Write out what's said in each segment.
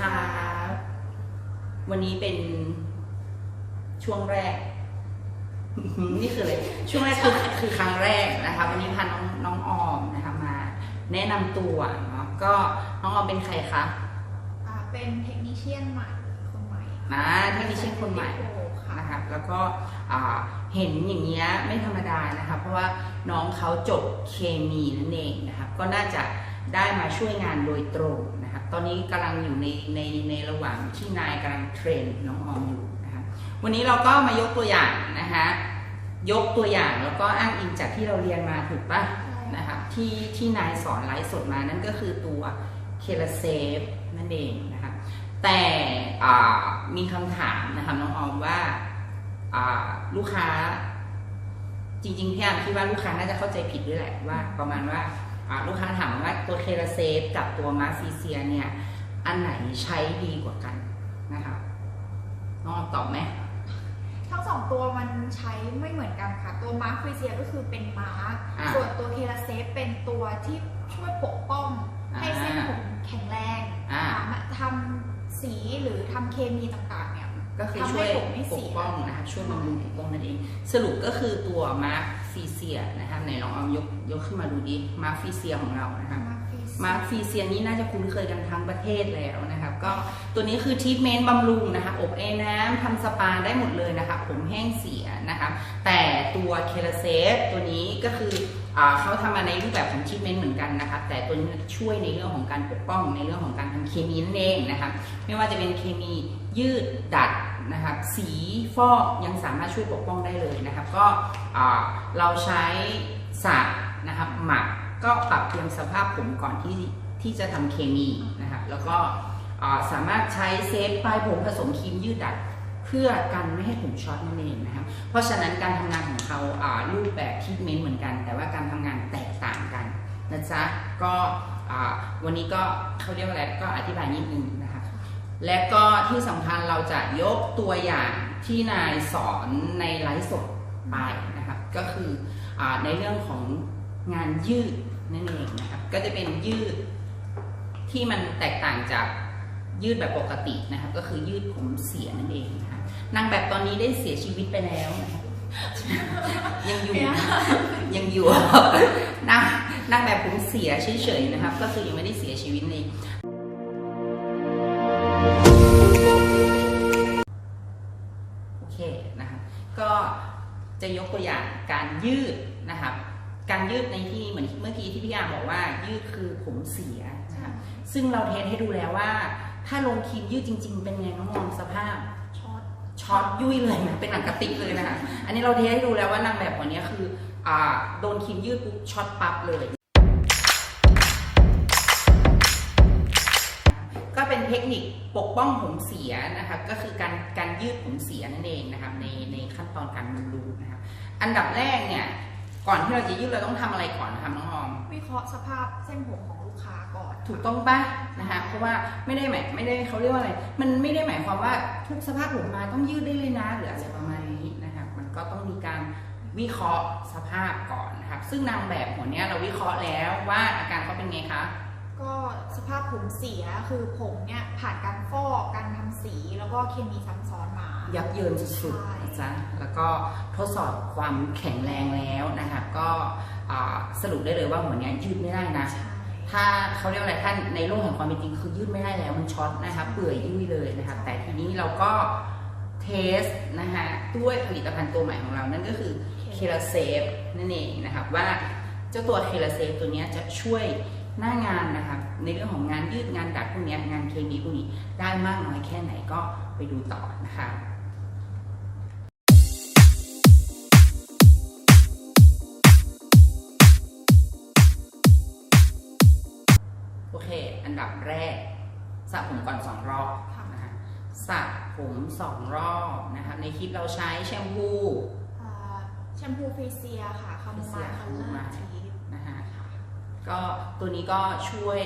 ครับวันนี้เป็นช่วงแรก นี่คืออะไรช่วงแรกคือคือครั้งแรกนะคะ วันนี้พาน้องน้องออมนะคะมา แนะนำตัวเนาะก็น้องออมเป็นใครคะ อ่าเป็นเทคนิชเชียนใหม่คนใหม่นะเทคนิชเชียนคนใหม่ โอ้ค่ะนะคะแล้วก็อ่าเห็นอย่างเงี้ยไม่ธรรมดานะคะเพราะว่าน้องเขาจบเคมีนั่นเองนะคะก็น่าจะได้มาช่วยงานโดยตรง นะคะตอนนี้กำลังอยู่ในในในระหว่างที่นายกำลังเทรนน้องออมอยู่นะคะวันนี้เราก็มายกตัวอย่างนะคะยกตัวอย่างแล้วก็อ้างอิงจากที่เราเรียนมาถูกปะนะคะที่ที่นายสอนไลฟ์สดมานั่นก็คือตัวเคลเซฟนั่นเองนะคะแต่อ่ามีคำถามนะคะน้องออมว่าอ่าลูกค้าจริงๆพี่อามคิดว่าลูกค้าน่าจะเข้าใจผิดด้วยแหละว่าประมาณว่าอ่า ลูกค้าถามว่าตัวเคราเซฟกับตัวมาซีเซียเนี่ย อันไหนใช้ดีกว่ากันนะคะน้องออมตอบไหมทั้งสองตัวมันใช้ไม่เหมือนกันค่ะ ตัวมาร์คฟรีเซียก็คือเป็นมาร์คอ่าส่วนตัวเคลาเซฟเป็นตัวที่ช่วยปกป้องอ่าให้เส้นผมแข็งแรงอ่าสามารถทำสีหรือทำเคมีต่างๆเนี่ยก็คือทำให้ช่วยผมไม่ปเสีกยป้องนะคะช่วยบำรุงปกป้องนั่นเอง สรุปก็คือตัวมาร์ค ฟีเซียนะคะไหนลองเอายกยกขึ้นมาดูดิมาร์คฟีเซียของเรานะคะมาร์คฟรีเซียมาร์คฟีเซียนี่น่าจะคุ้นเคยกันทั้งประเทศแล้วนะครับก็ตัวนี้คือทีทเมนต์บำรุงนะคะอบไอ้น้ำทำสปาได้หมดเลยนะคะผมแห้งเสียนะคะแต่ตัวเคลเซฟตัวนี้ก็คืออาเขาทำมาในรูปแบบของทีทเมนต์เหมือนกันนะคะแต่ตัวนี้ช่วยในเรื่องของการปกป้องในเรื่องของการทำเคมีนั่นเองนะคะไม่ว่าจะเป็นเคมียืดดัด นะครับ สีฟอกยังสามารถช่วยปกป้องได้เลยนะครับ ก็เราใช้สระนะครับหมักก็ปรับเตรียมสภาพผมก่อนที่ที่จะทำเคมีนะครับ แล้วก็สามารถใช้เซฟปลายผมผสมครีมยืดดัดเพื่อกันไม่ให้ผมช็อตนั่นเองนะครับ เพราะฉะนั้นการทำงานของเขาารูปแบบทีทเมนต์เหมือนกัน แต่ว่าการทำงานแตกต่างกันนะจ๊ะก็วันนี้ก็เขาเรียกว่าอะไรก็อธิบายนิดนึง และก็ที่สำคัญเราจะยกตัวอย่างที่นายสอนในไลฟ์สดไปนะครับ ก็คืออาในเรื่องของงานยืดนั่นเองนะครับ ก็จะเป็นยืดที่มันแตกต่างจากยืดแบบปกตินะครับ ก็คือยืดผมเสียนั่นเองนะคะนางแบบตอนนี้ได้เสียชีวิตไปแล้วนะครับยังอยู่ยังอยู่นางนางแบบผมเสียเฉยๆนะครับ ก็คือยังไม่ได้เสียชีวิตเลย จะยกตัวอย่างการยืดนะครับ การยืดในที่นี้เหมือนเมื่อกี้ที่พี่อาบอกว่ายืดคือผมเสียนะครับซึ่งเราเทสให้ดูแล้วว่า ถ้าลงครีมยืดจริง ๆ เป็นไงน้องมองสภาพช็อตช็อตยุ่ยเลยนะเป็นหนังกระติกเลยนะคะอันนี้เราเทสให้ดูแล้วว่านางแบบคนนี้คืออโดนครีมยืดปุ๊บช็อตปั๊บเลย เป็นเทคนิคปกป้องผมเสียนะคะก็คือการการยืดผมเสียนั่นเองนะครับในในขั้นตอนการบำรุงนะครับอันดับแรกเนี่ยก่อนที่เราจะยืดเราต้องทำอะไรก่อนนะครับน้องออมวิเคราะห์สภาพเส้นผมของลูกค้าก่อนถูกต้องปะนะคะเพราะว่าไม่ได้หมายไม่ได้เขาเรียกว่าอะไร มันไม่ได้หมายความว่าทุกสภาพผมมาต้องยืดได้เลยนะหรืออะไรประมาณนี้นะครับมันก็ต้องมีการวิเคราะห์สภาพก่อนนะครับซึ่งนางแบบหัวเนี้ยเราวิเคราะห์แล้วว่าอาการเขาเป็นไงคะ ก็สภาพผมเสียคือผมเนี่ยผ่านการฟอกการทำสีแล้วก็เคมีซ้ำซ้อนมา ยับเยินสุดใช่ๆนะจ๊ะแล้วก็ทดสอบความแข็งแรงแล้วนะครับก็อ่าสรุปได้เลยว่าหัวเนี้ยยืดไม่ได้นะ ใช่ถ้าเขาเรียกว่าอะไรท่านในโลกแห่งความเป็นจริงคือยืดไม่ได้แล้วมันช็อตนะคะเปื่อยยุ่ยเลยนะครับแต่ทีนี้เราก็เทสนะคะด้วยผลิตภัณฑ์ตัวใหม่ของเรานั่นก็คือ เคลาเซฟนั่นเองนะครับว่าเจ้าตัวเคลาเซฟตัวเนี้ยจะช่วย หน้างานนะครับ ในเรื่องของงานยืดงานดัดพวกเนี้ยงานเคมีพวกนี้ได้มากน้อยแค่ไหนก็ไปดูต่อนะคะโอเค อันดับแรกสระผมก่อนสองรอบค่ะนะคะสระผมสองรอบนะคะในคลิปเราใช้แชมพูอ่าแชมพูฟรีเซียค่ะคาโมไมล์คัลเลอร์ทีนะคะ ก็ตัวนี้ก็ช่วย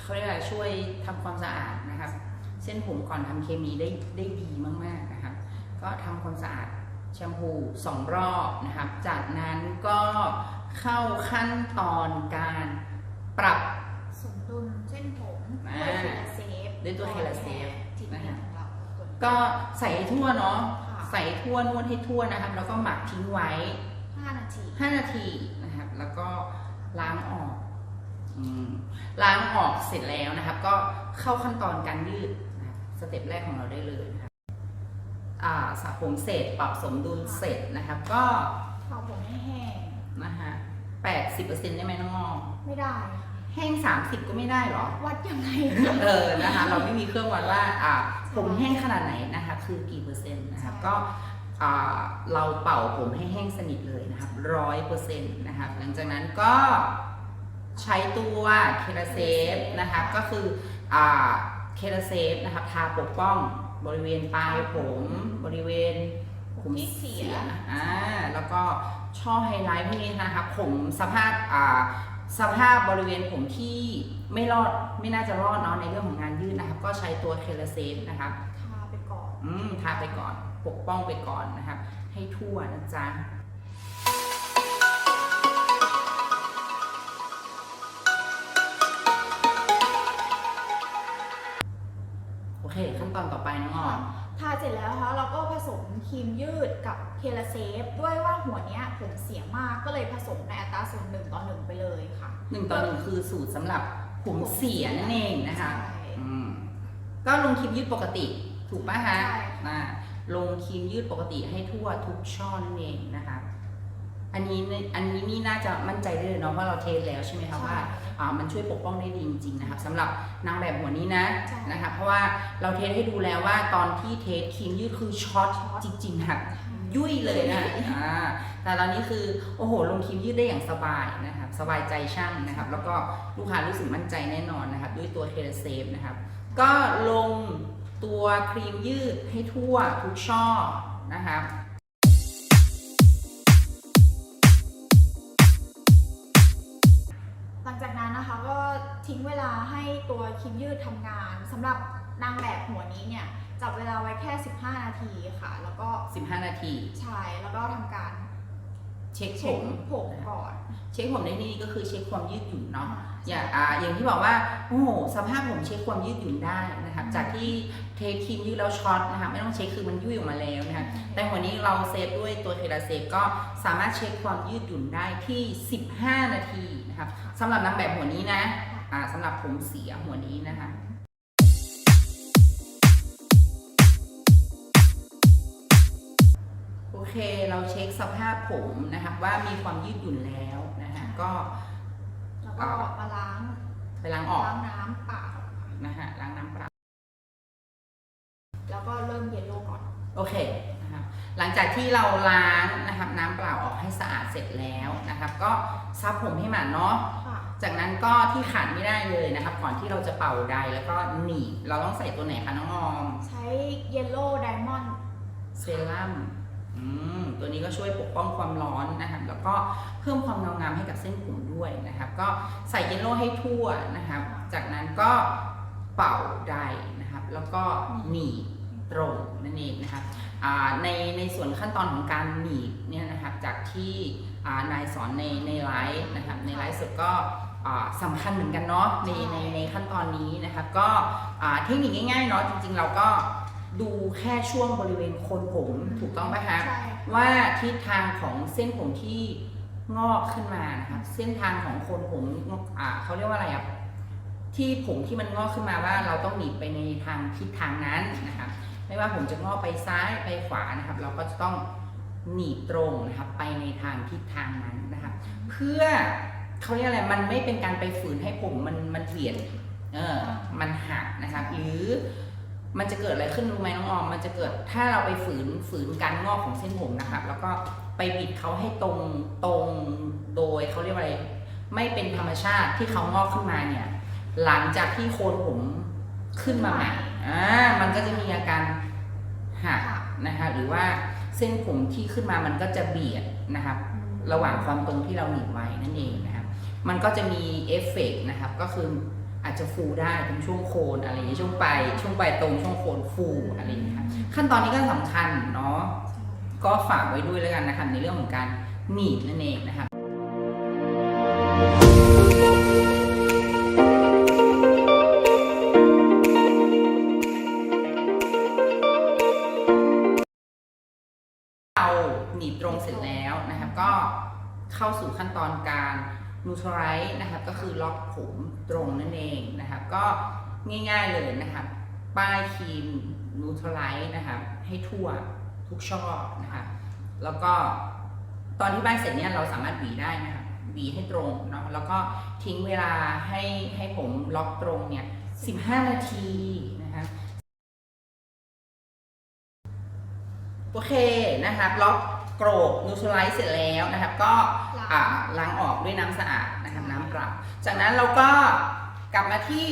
เขาเรียกอะไรช่วยทำความสะอาดนะครับ เส้นผมก่อนทำเคมีได้ได้ดีมากๆนะครับ ก็ทำความสะอาดแชมพูสองรอบนะครับ จากนั้นก็เข้าขั้นตอนการปรับสมดุลเส้นผมอ่าด้วยเคลาเซฟด้วยตัวเคลาเซฟจิตนะเมนคะของเราตัวนี้ก็ใส่ให้ทั่วเนาะค่ะใส่ให้ทั่วนวดให้ทั่วนะครับ แล้วก็หมักทิ้งไว้ห้านาที 5 นาทีนะครับ แล้วก็ล้างออกอม ล้างออกเสร็จแล้วนะครับ ก็เข้าขั้นตอนการยืดนะครับสเต็ปแรกของเราได้เลยนะครับอ่าสระผมเสร็จปรับสมดุลเสร็จนะครับ ก็เผาผมให้แห้งนะคะ80%ได้ไหมน้องออมไม่ได้ค่ะแห้ง30ก็ไม่ได้เหรอ วัดยังไง เออ นะคะ เราไม่มีเครื่องวัดว่าอ่าผมแห้งขนาดไหนนะคะ คือกี่เปอร์เซ็นต์นะครับใช่ก็อ่าเราเป่าผมให้แห้งสนิทเลยนะครับร้อยเปอร์เซ็นต์นะครับ หลังจากนั้นก็ ใช้ตัวเคราเซฟนะครับก็คืออ่าเคราเซฟนะครับทาปกป้องบริเวณปลายผมบริเวณผมที่เสียอ่าแล้วก็ช่อไฮไลท์พวกนี้นะครับผมสภาพอ่าสภาพบริเวณผมที่ไม่รอดไม่น่าจะรอดเนาะในเรื่องของงานยืดนะครับ ก็ใช้ตัวเคลาเซฟนะครับทาไปก่อน อืมทาไปก่อน ปกป้องไปก่อนนะครับ ให้ทั่วนะจ๊ะ นตอนต่อไปน้องออมทาเสร็จแล้วนะคะเราก็ผสมครีมยืดกับเคลาเซฟ ด้วยว่าหัวเนี้ยผมเสียมากก็เลยผสมในอัตราส่วนหนึ่งต่อหนึ่งไปเลยค่ะหนึ่งต่อหนึ่งคือสูตรสำหรับผมเสียนั่นเองนะคะ ใช่ อืมก็ลงครีมยืดปกติถูกปะคะใช่ อ่าลงครีมยืดปกติให้ทั่วทุกช่อนั่นเองนะคะ อันนี้เนี่ยอันนี้นี่น่าจะมั่นใจได้เลยเนาะว่าเราเทสแล้วใช่ไหมคะว่าอ่ามันช่วยปกป้องได้ดีจริงๆนะครับสำหรับนางแบบหัวนี้นะใช่นะคะเพราะว่าเราเทสให้ดูแล้วว่าตอนที่เทสครีมยืดคือช็อตจริงๆค่ะยุ่ยเลยนะอ่าแต่ตอนนี้คือโอ้โหลงครีมยืดได้อย่างสบายนะครับสบายใจช่างนะครับ แล้วก็ลูกค้ารู้สึกมั่นใจแน่นอนนะครับด้วยตัวเทเลเซฟนะครับ ก็ลงตัวครีมยืดให้ทั่วทุกช่อนะครับ หลังจากนั้นนะคะก็ทิ้งเวลาให้ตัวครีมยืดทำงานสำหรับนางแบบหัวนี้เนี่ยจับเวลาไว้แค่ 15 นาทีค่ะ แล้วก็15 นาที ใช้แล้วก็ทำการเช็คผเช็คม ผมก่อน เช็คผมในที่นี้ก็คือเช็คความยืดหยุ่นเนาะอย่างอ่าอย่างที่บอกว่าโอ้โหสภาพผมเช็คความยืดหยุ่นได้นะครับ จากที่เทครีมยืดแล้วช็อตนะคะไม่ต้องเช็คคือมันยุ่ยออกมาแล้วนะคะแต่วันนี้เราเซฟด้วยตัวเทเลเซฟก็สามารถเช็คความยืดหยุ่นได้ที่ 15 นาที นะครับสำหรับนางแบบหัวนี้นะอ่าสำหรับผมเสียหัวนี้นะคะโอเคเราเช็คสภาพผมนะครับว่ามีความยืดหยุ่นแล้วนะคะก็แล้วก็มาล้างไปล้างออกล้างน้ำเปล่านะฮะล้างน้ำเปล่าแล้วก็เริ่มเยลโล่ก่อน โอเคนะครับ หลังจากที่เราล้างนะครับน้ำเปล่าออกให้สะอาดเสร็จแล้วนะครับ ก็ซับผมให้หมันเนาะค่ะจากนั้นก็ที่ขาดไม่ได้เลยนะครับ ก่อนที่เราจะเป่าไดร์แล้วก็หนีบเราต้องใส่ตัวไหนคะน้องออมใช้เยลโล่ไดมอนด์เซรั่มอืมตัวนี้ก็ช่วยปกป้องความร้อนนะครับ แล้วก็เพิ่มความเงางามให้กับเส้นผมด้วยนะครับ ก็ใส่เยลโล่ให้ทั่วนะครับ จากนั้นก็เป่าไดร์นะครับ แล้วก็หนีบ ตรงนั่นเองนะครับอ่าในในส่วนขั้นตอนของการหนีบเนี่ยนะครับจากที่อ่านายสอนในในไลฟ์นะครับในไลฟ์สดก็อ่าสำคัญเหมือนกันเนาะในในในขั้นตอนนี้นะครับก็อ่าเทคนิคง่ายๆเนาะจริงๆ เราก็ดูแค่ช่วงบริเวณโคนผมถูกต้องไหมคะใช่ว่าทิศทางของเส้นผมที่งอกขึ้นมานะครับเส้นทางของโคนผมงอกอ่าเขาเรียกว่าอะไรอะที่ผมที่มันงอกขึ้นมาว่าเราต้องหนีบไปในทางทิศทางนั้นนะครับ ไม่ว่าผมจะงอไปซ้ายไปขวานะครับ เราก็จะต้องหนีบตรงนะครับ ไปในทางทิศทางนั้นนะครับ เพื่อเขาเรียกอะไรมันไม่เป็นการไปฝืนให้ผมมันมันเปลี่ยนเออมันหักนะครับ หรือมันจะเกิดอะไรขึ้นรู้ไหมน้องออม มันจะเกิดถ้าเราไปฝืนฝืนการงอกของเส้นผมนะครับ แล้วก็ไปบิดเขาให้ตรงตรงโดยเขาเรียกว่าอะไรไม่เป็นธรรมชาติที่เขางอกขึ้นมาเนี่ย หลังจากที่โคนผมขึ้นมาใหม่ อ่ามันก็จะมีอาการหักนะคะหรือว่าเส้นผมที่ขึ้นมามันก็จะเบียดนะครับ ระหว่างความตรงที่เราหนีบไว้นั่นเองนะครับ มันก็จะมีเอฟเฟกต์นะครับ ก็คืออาจจะฟูได้ตรงช่วงโคนอะไรอย่างเงี้ยช่วงปลายช่วงปลายตรงช่วงโคนฟูอะไรอย่างเงี้ยครับขั้นตอนนี้ก็สำคัญเนาะก็ฝากไว้ด้วยแล้วกันนะครับในเรื่องของการหนีบนั่นเองนะครับ ตรงเสร็จแล้วนะครับก็เข้าสู่ขั้นตอนการนูทรไรนะครับก็คือล็อกผมตรงนั่นเองนะครับก็ง่ายๆเลยนะครับ ป้ายครีมนูทรไรนะครับให้ทั่วทุกช่อนะครับแล้วก็ตอนที่บ้านเสร็จเนี่ยเราสามารถหวีได้นะครับหวีให้ตรงเนาะแล้วก็ทิ้งเวลาให้ให้ผมล็อกตรงเนี่ย 15 นาทีนะครับโอเคนะครับล็อก กรกนูทรไลซ์เสร็จแล้วนะครับก็อ่าล้างออกด้วยน้ำสะอาดนะครับน้ำเปล่าจากนั้นเราก็กลับมาที่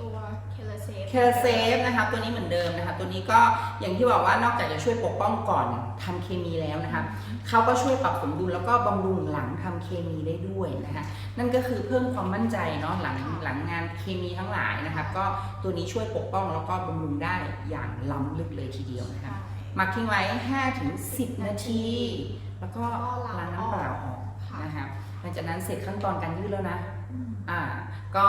ตัวเคลเซฟเคลเซฟนะครับตัวนี้เหมือนเดิมนะครับตัวนี้ก็อย่างที่บอกว่านอกจากจะช่วยปกป้องก่อนทำเคมีแล้วนะครับเขาก็ช่วยปรับสมดุลแล้วก็บำรุงหลังทำเคมีได้ด้วยนะคะนั่นก็คือเพิ่มความมั่นใจเนาะหลังหลังงานเคมีทั้งหลายนะครับก็ตัวนี้ช่วยปกป้องแล้วก็บำรุงได้อย่างล้ำลึกเลยทีเดียวนะคะ หมักทิ้งไว้ 5-10 นาที แล้วก็ล้างน้ำเปล่าออกค่ะนะครับหลังจากนั้นเสร็จขั้นตอนการยืดแล้วนะอืมอ่าก็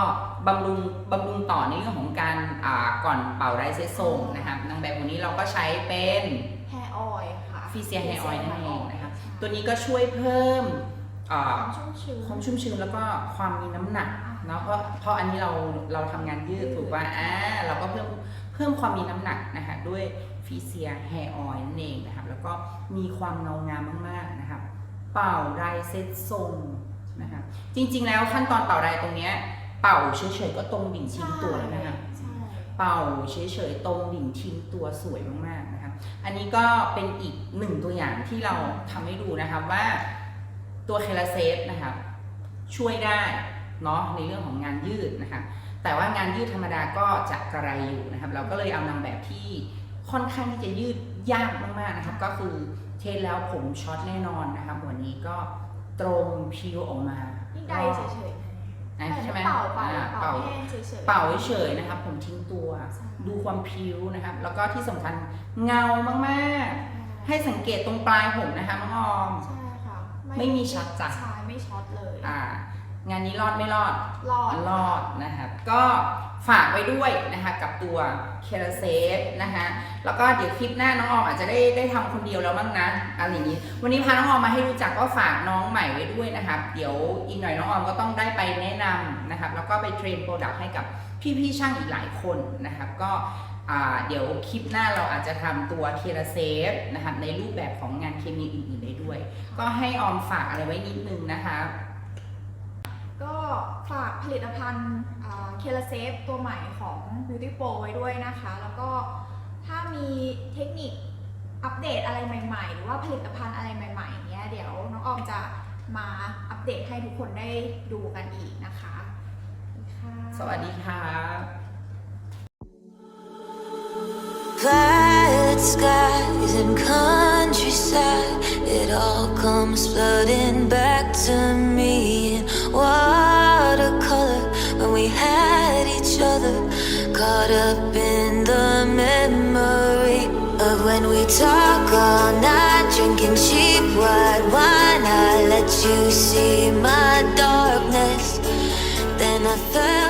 บำรุงบำรุงต่อในเรื่องของการอ่าก่อนเป่าไรเซตทรงนะครับนางแบบวันนี้เราก็ใช้เป็นแฮร์ออยล์ค่ะ Facia Hair Oil นั่นเองนะครับใช่ตัวนี้ก็ช่วยเพิ่มอ่าความชุ่มชื้นความชุ่มชื้นแล้วก็ความมีน้ำหนักเนาะเพราะเพราะอันนี้เราเราทำงานยืดถูกป่ะอ่าเราก็เพิ่มเพิ่มความมีน้ำหนักนะคะด้วย ฟีเซียแฮร์ออยนั่นเองนะครับ แล้วก็มีความเงางามมากๆนะครับ เป่าไรเซตทรงนะครับจริงๆแล้วขั้นตอนเป่าไรตรงเนี้ยเป่าเฉยๆก็ตรงดิ่งทิ้งตัวแล้วนะครับใช่เป่าเฉยๆตรงดิ่งทิ้งตัวสวยมากๆนะครับ อันนี้ก็เป็นอีกหนึ่งตัวอย่างที่เราทำให้ดูนะครับว่าตัวเคลาเซฟนะครับช่วยได้เนาะในเรื่องของงานยืดนะคะแต่ว่างานยืดธรรมดาก็จะกระไรอยู่นะครับ เราก็เลยเอานางแบบที่ ค่อนข้างที่จะยืดยากมากๆนะครับ ก็คือเทสแล้วผมช็อตแน่นอนนะครับวันนี้ก็ตรงพิวออกมานี่ใดเฉยๆนะใช่ไหมเป่าเป่าอ่าเป่าเป่าแห้งเฉยๆเป่าเฉยๆนะครับ ผมทิ้งตัวใช่ดูความพิ้วนะครับ แล้วก็ที่สำคัญเงามากๆ ให้สังเกตตรงปลายผมนะคะน้องออมใช่ค่ะไม่มีช็อตจ้ะใช่ไม่ช็อตเลยอ่า งานนี้รอดไม่รอด รอด รอดนะครับ ก็ฝากไว้ด้วยนะคะกับตัวเคลเซฟนะคะแล้วก็เดี๋ยวคลิปหน้าน้องออมอาจจะได้ได้ทำคนเดียวแล้วบ้างนะอะไรอย่างนี้ วันนี้พาน้องออมมาให้รู้จักก็ฝากน้องใหม่ไว้ด้วยนะครับ เดี๋ยวอีกหน่อยน้องออมก็ต้องได้ไปแนะนำนะครับ แล้วก็ไปเทรนโปรดักต์ให้กับพี่ๆช่างอีกหลายคนนะครับ ก็อ่าเดี๋ยวคลิปหน้าเราอาจจะทำตัวเคลเซฟนะครับในรูปแบบของงานเคมีอื่นๆได้ด้วย ก็ให้ออมฝากอะไรไว้นิดนึงนะคะ ก็ฝากผลิตภัณฑ์เคลเซฟตัวใหม่ของ Beauty Pro ไว้ด้วยนะคะ แล้วก็ถ้ามีเทคนิคอัปเดตอะไรใหม่ ๆ หรือว่าผลิตภัณฑ์อะไรใหม่ๆเนี้ยเดี๋ยวน้องออมจะมาอัปเดตให้ทุกคนได้ดูกันอีกนะคะค่ะสวัสดีค่ะ Violet skies and countryside, it all comes flooding back to me in watercolor when we had each other caught up in the memory of when we talk all night, drinking cheap white wine. I let you see my darkness, then I fell.